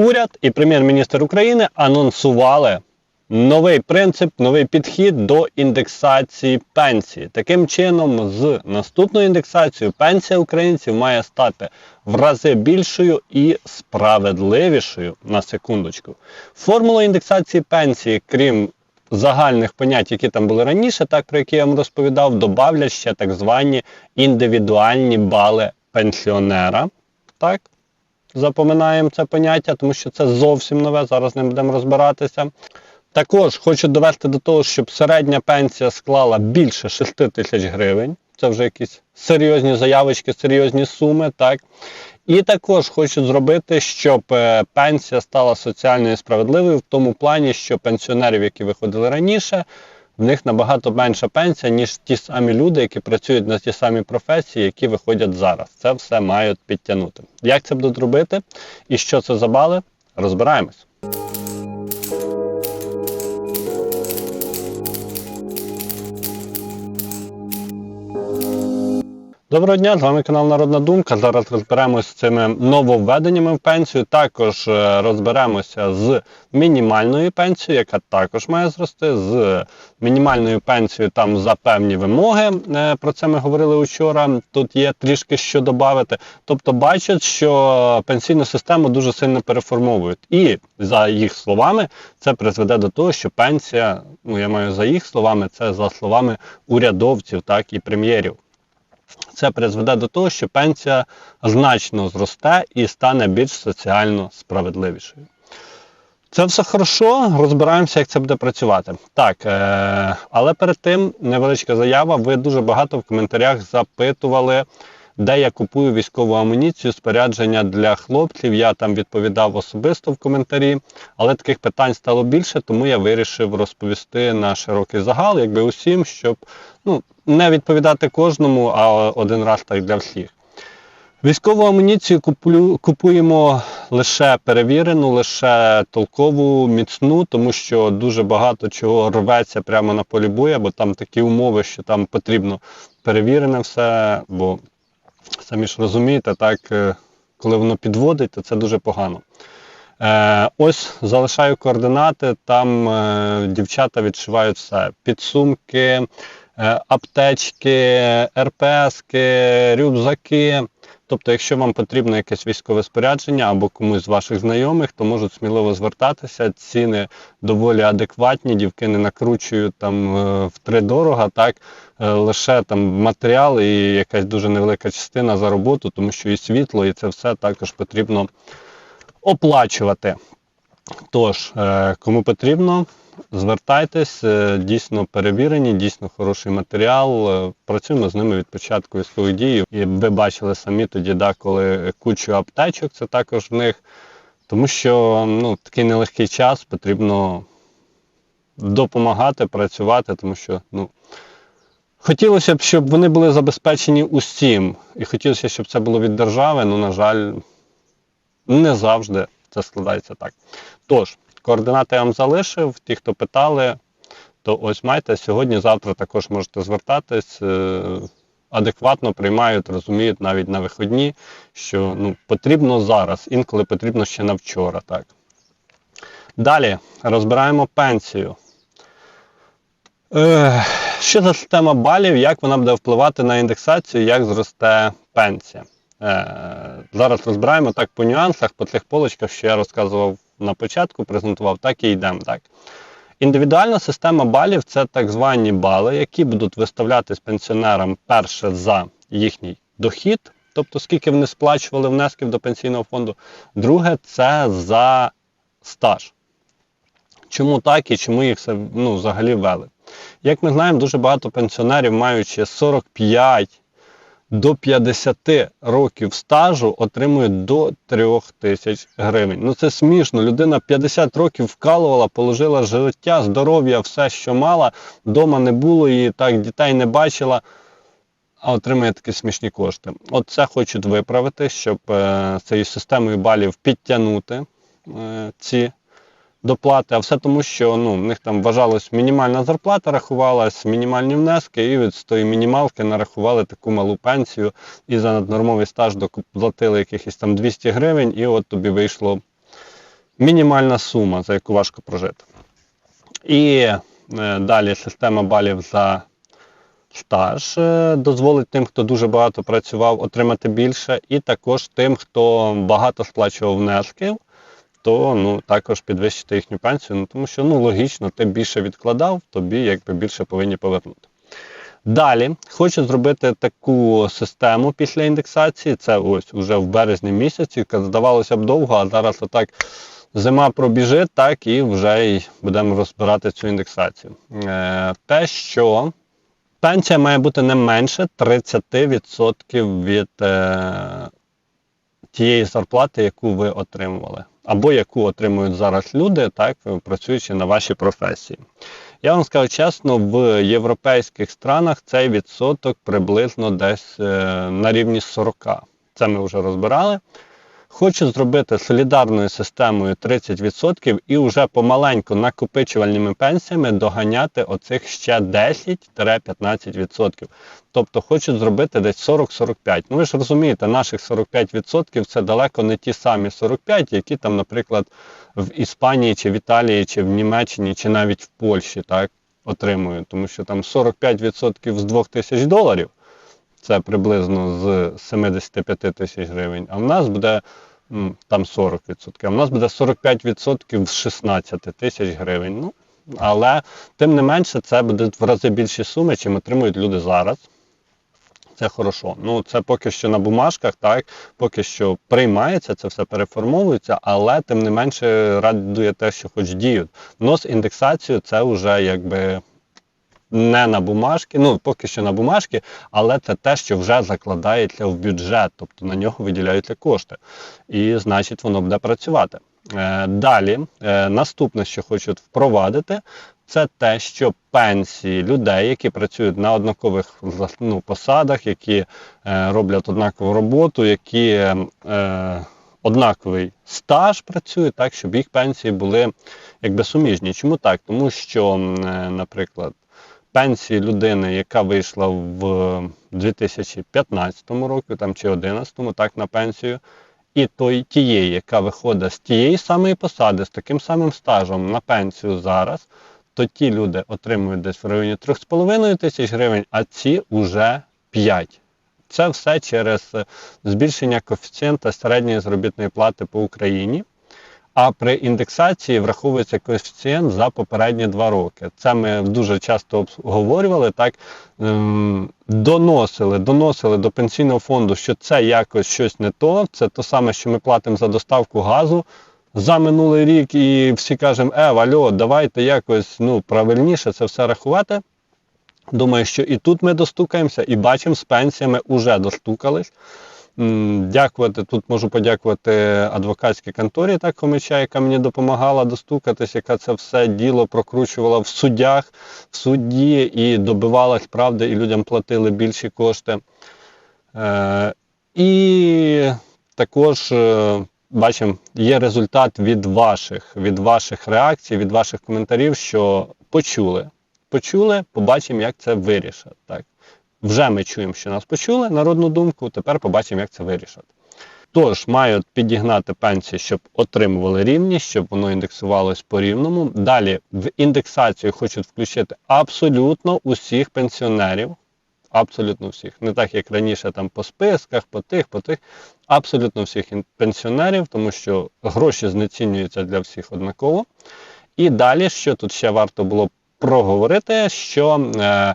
уряд і прем'єр-міністр України анонсували новий принцип, новий підхід до індексації пенсії. Таким чином, з наступною індексацією пенсія українців має стати в рази більшою і справедливішою на секундочку. Формула індексації пенсії, крім загальних понять, які там були раніше, так про які я вам розповідав, добавлять ще так звані індивідуальні бали пенсіонера. Так, запоминаємо це поняття, тому що це зовсім нове. Зараз не будемо розбиратися. Також хочу довести до того, щоб середня пенсія склала більше 6 тисяч гривень. Це вже якісь серйозні заявочки, серйозні суми. так. І також хочу зробити, щоб е, пенсія стала соціальною справедливою в тому плані, що пенсіонерів, які виходили раніше, в них набагато менша пенсія, ніж ті самі люди, які працюють на ті самі професії, які виходять зараз. Це все мають підтягнути. Як це будуть робити і що це за бали, розбираємось. Доброго дня, з вами канал Народна Думка. Зараз розберемося з цими нововведеннями в пенсію. Також е, розберемося з мінімальною пенсією, яка також має зрости, з мінімальною пенсією там за певні вимоги. Е, Про це ми говорили вчора. Тут є трішки що додати. Тобто бачать, що пенсійну систему дуже сильно переформовують. І за їх словами, це призведе до того, що пенсія, ну я маю за їх словами, це за словами урядовців, так і прем'єрів це призведе до того, що пенсія значно зросте і стане більш соціально справедливішою. Це все хорошо, розбираємося, як це буде працювати. Так, е- але перед тим невеличка заява. Ви дуже багато в коментарях запитували, де я купую військову амуніцію, спорядження для хлопців. Я там відповідав особисто в коментарі, але таких питань стало більше, тому я вирішив розповісти на широкий загал, якби усім, щоб ну, не відповідати кожному, а один раз так для всіх. Військову амуніцію куплю, купуємо лише перевірену, лише толкову, міцну, тому що дуже багато чого рветься прямо на полі бою, бо там такі умови, що там потрібно перевірене все, бо самі ж розумієте, так, е, коли воно підводить, то це дуже погано. Е, Ось залишаю координати, там е, дівчата відшивають все. Підсумки, аптечки, РПСки, рюкзаки. Тобто, якщо вам потрібно якесь військове спорядження або комусь з ваших знайомих, то можуть сміливо звертатися. Ціни доволі адекватні, дівки не накручують там е, втридорога, так е, лише там матеріал і якась дуже невелика частина за роботу, тому що і світло, і це все також потрібно оплачувати. Тож, е, кому потрібно, звертайтесь, е, дійсно перевірені, дійсно хороший матеріал. Е, Працюємо з ними від початку військових дій. І ви бачили самі тоді, да, коли кучу аптечок, це також в них. Тому що ну, такий нелегкий час потрібно допомагати, працювати, тому що ну, хотілося б, щоб вони були забезпечені усім. І хотілося, щоб це було від держави, ну, на жаль, не завжди це складається так. Тож, координати я вам залишив. Ті, хто питали, то ось майте. Сьогодні-завтра також можете звертатись. е, Адекватно приймають, розуміють навіть на виходні, що ну, потрібно зараз, інколи потрібно ще на вчора. Так. Далі розбираємо пенсію. Е, що за система балів, як вона буде впливати на індексацію, як зросте пенсія? Е, зараз розбираємо так по нюансах, по тих полочках, що я розказував на початку, презентував, так і йдемо. Так. Індивідуальна система балів це так звані бали, які будуть виставлятись пенсіонерам перше за їхній дохід, тобто скільки вони сплачували внесків до пенсійного фонду. Друге це за стаж. Чому так і чому їх ну, взагалі ввели? Як ми знаємо, дуже багато пенсіонерів, маючи 45 до 50 років стажу, отримують до 3 тисяч гривень. Ну це смішно. Людина 50 років вкалувала, положила життя, здоров'я, все, що мала, вдома не було її, так, дітей не бачила, а отримує такі смішні кошти. От це хочуть виправити, щоб е, цією системою балів підтягнути е, ці доплати, а все тому, що ну, в них там вважалось мінімальна зарплата, рахувалась, мінімальні внески, і від з тої мінімалки нарахували таку малу пенсію і за наднормовий стаж доплатили якихось там 200 гривень, і от тобі вийшло мінімальна сума, за яку важко прожити. І е, далі система балів за стаж е, дозволить тим, хто дуже багато працював, отримати більше, і також тим, хто багато сплачував внесків, то ну, також підвищити їхню пенсію, ну, тому що ну, логічно, ти більше відкладав, тобі якби більше повинні повернути. Далі хочу зробити таку систему після індексації. Це ось уже в березні місяці, здавалося б довго, а зараз отак зима пробіжить, так і вже й будемо розбирати цю індексацію. Е, те, що пенсія має бути не менше 30% від е, тієї зарплати, яку ви отримували, або яку отримують зараз люди, так, працюючи на вашій професії. Я вам скажу чесно, в європейських странах цей відсоток приблизно десь е, на рівні 40. Це ми вже розбирали. Хочу зробити солідарною системою 30% і вже помаленьку накопичувальними пенсіями доганяти оцих ще 10-15%. Тобто хочу зробити десь 40-45. Ну ви ж розумієте, наших 45% це далеко не ті самі 45, які там, наприклад, в Іспанії, чи в Італії, чи в Німеччині, чи навіть в Польщі так, отримують. Тому що там 45% з 2 тисяч доларів. Це приблизно з 75 тисяч гривень, а в нас буде там 40%, а в нас буде 45% з 16 тисяч гривень. Ну, але тим не менше це буде в рази більші суми, чим отримують люди зараз. Це хорошо. Ну це поки що на бумажках, так поки що приймається, це все переформовується, але тим не менше радує те, що хоч діють. Но з індексацією це вже якби не на бумажки, ну поки що на бумажки, але це те, що вже закладається в бюджет, тобто на нього виділяються кошти. І значить воно буде працювати. Е, Далі, е, наступне, що хочуть впровадити, це те, що пенсії людей, які працюють на однакових ну, посадах, які е, роблять однакову роботу, які е, однаковий стаж працюють, так, щоб їх пенсії були якби суміжні. Чому так? Тому що, наприклад, пенсії людини, яка вийшла в 2015 році там, чи 2011, так, на пенсію, і той, тієї, яка виходить з тієї самої посади, з таким самим стажем на пенсію зараз, то ті люди отримують десь в районі 3,5 тисяч гривень, а ці вже 5. Це все через збільшення коефіцієнта середньої заробітної плати по Україні. А при індексації враховується коефіцієнт за попередні два роки. Це ми дуже часто обговорювали, так ем, доносили, доносили до пенсійного фонду, що це якось щось не то. Це то саме, що ми платимо за доставку газу за минулий рік, і всі кажемо, е, альо, давайте якось ну, правильніше це все рахувати. Думаю, що і тут ми достукаємося, і бачимо, з пенсіями вже достукались. Дякувати, тут можу подякувати адвокатській конторі так Хомича, яка мені допомагала достукатись, яка це все діло прокручувала в суддях, в судді і добивалась правди, і людям платили більші кошти. Е, І також е, бачимо, є результат від ваших, від ваших реакцій, від ваших коментарів, що почули. Почули, побачимо, як це вирішать. Так. Вже ми чуємо, що нас почули, народну думку, тепер побачимо, як це вирішати. Тож, мають підігнати пенсії, щоб отримували рівні, щоб воно індексувалось по рівному. Далі в індексацію хочуть включити абсолютно усіх пенсіонерів. Абсолютно всіх. Не так, як раніше там по списках, по тих, по тих. Абсолютно всіх пенсіонерів, тому що гроші знецінюються для всіх однаково. І далі, що тут ще варто було проговорити, що. Е,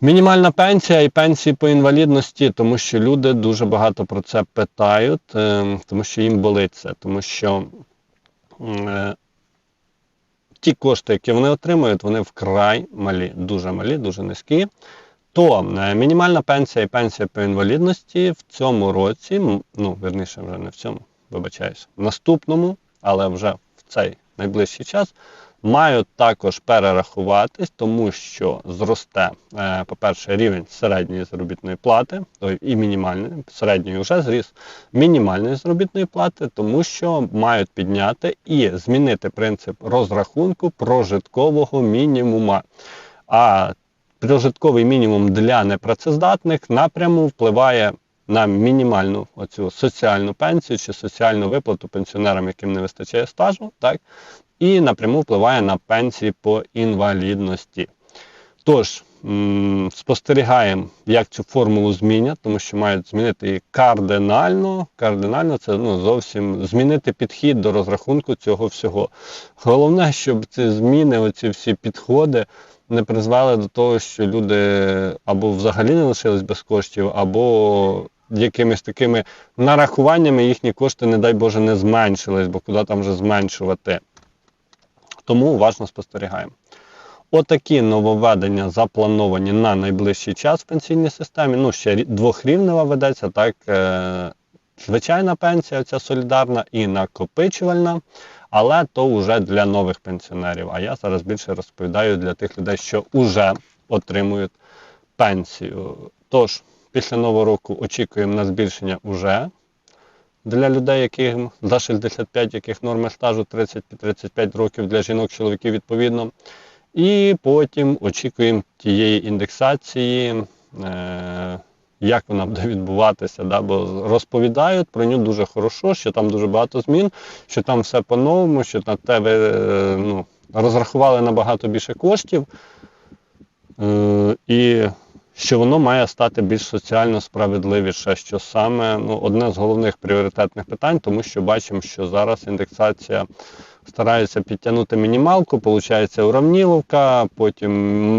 Мінімальна пенсія і пенсії по інвалідності, тому що люди дуже багато про це питають, е, тому що їм болить це, тому що е, ті кошти, які вони отримують, вони вкрай малі, дуже малі, дуже низькі. То е, мінімальна пенсія і пенсія по інвалідності в цьому році, ну, верніше, вже не в цьому, вибачаюсь, в наступному, але вже в цей найближчий час мають також перерахуватись, тому що зросте, е, по-перше, рівень середньої заробітної плати і мінімальної, середньої вже зріс мінімальної заробітної плати, тому що мають підняти і змінити принцип розрахунку прожиткового мінімума. А прожитковий мінімум для непрацездатних напряму впливає на мінімальну оцю соціальну пенсію чи соціальну виплату пенсіонерам, яким не вистачає стажу, так, і напряму впливає на пенсії по інвалідності. Тож, спостерігаємо, як цю формулу змінять, тому що мають змінити її кардинально. Кардинально це ну, зовсім змінити підхід до розрахунку цього всього. Головне, щоб ці зміни, оці всі підходи не призвели до того, що люди або взагалі не лишились без коштів, або якимись такими нарахуваннями їхні кошти, не дай Боже, не зменшились, бо куди там вже зменшувати. Тому уважно спостерігаємо. Отакі нововведення заплановані на найближчий час в пенсійній системі. Ну, ще двохрівнева ведеться, так, е, звичайна пенсія, ця солідарна і накопичувальна, але то вже для нових пенсіонерів. А я зараз більше розповідаю для тих людей, що вже отримують пенсію. Тож, після нового року очікуємо на збільшення уже для людей, яким за 65, яких норми стажу 30-35 років для жінок, чоловіків відповідно. І потім очікуємо тієї індексації, е, як вона буде відбуватися. Да? Бо розповідають про нього дуже хорошо, що там дуже багато змін, що там все по-новому, що на тебе е, ну, розрахували набагато більше коштів. Е, і що воно має стати більш соціально справедливіше, що саме ну, одне з головних пріоритетних питань, тому що бачимо, що зараз індексація старається підтягнути мінімалку, виходить уравніловка, потім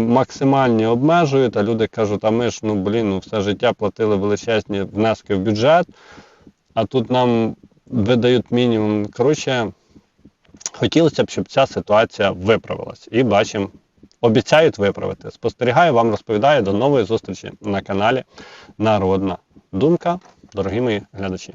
максимальні обмежують, а люди кажуть, а ми ж ну блін, ну все життя платили величезні внески в бюджет, а тут нам видають мінімум. Коротше, хотілося б, щоб ця ситуація виправилась. І бачимо, обіцяють виправити. Спостерігаю, вам розповідаю. До нової зустрічі на каналі Народна Думка, дорогі мої глядачі.